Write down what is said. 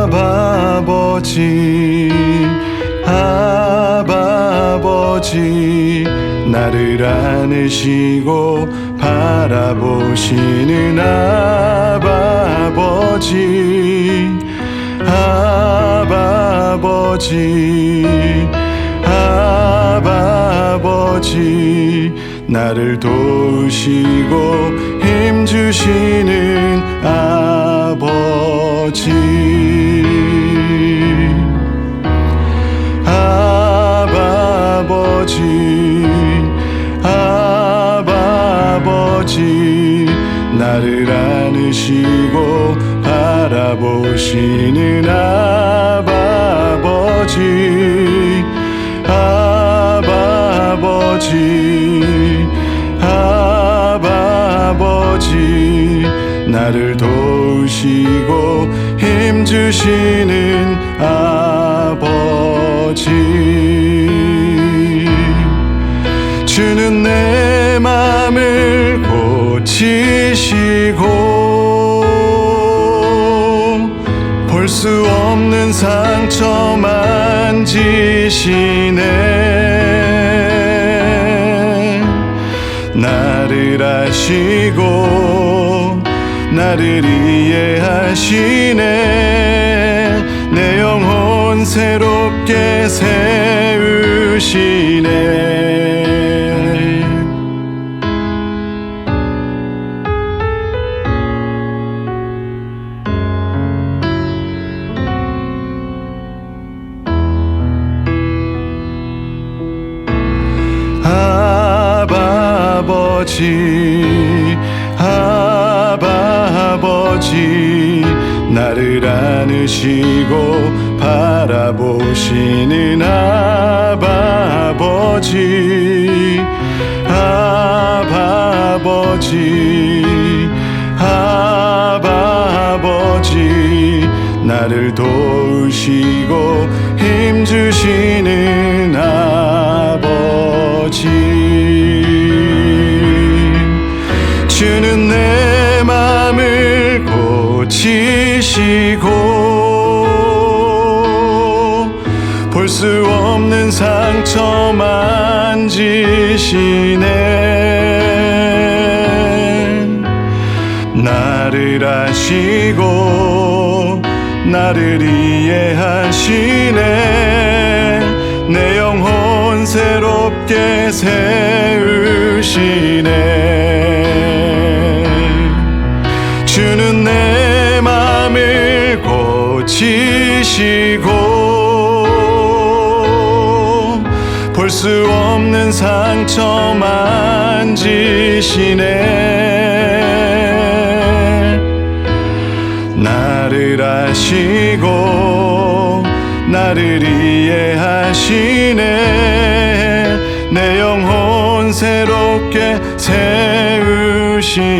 아버지 아버지 나를 안으시고 바라보시는 아버지 아버지 아버지 나를 도우시고 힘주시는 아 버지. 아버지 아버지 나를 안으시고 바라보시는 아버지. 아버지 아버지 나를 도우시고 힘 주시는 아버지. 주는 내 맘을 고치시고 볼 수 없는 상처 만지시네. 나를 아시고 나를 이해하시네. 내 영혼 새롭게 세우시네. 아버지 아 버지 나를 안으시고 바라보시는 아버지 아버지 아버지 나를 도우시고 고치시고 볼 수 없는 상처 만지시네. 나를 아시고 나를 이해하시네. 내 영혼 새롭게 세우시네. 주는 내 고치시고 볼 수 없는 상처 만지시네. 나를 아시고 나를 이해하시네. 내 영혼 새롭게 세우시네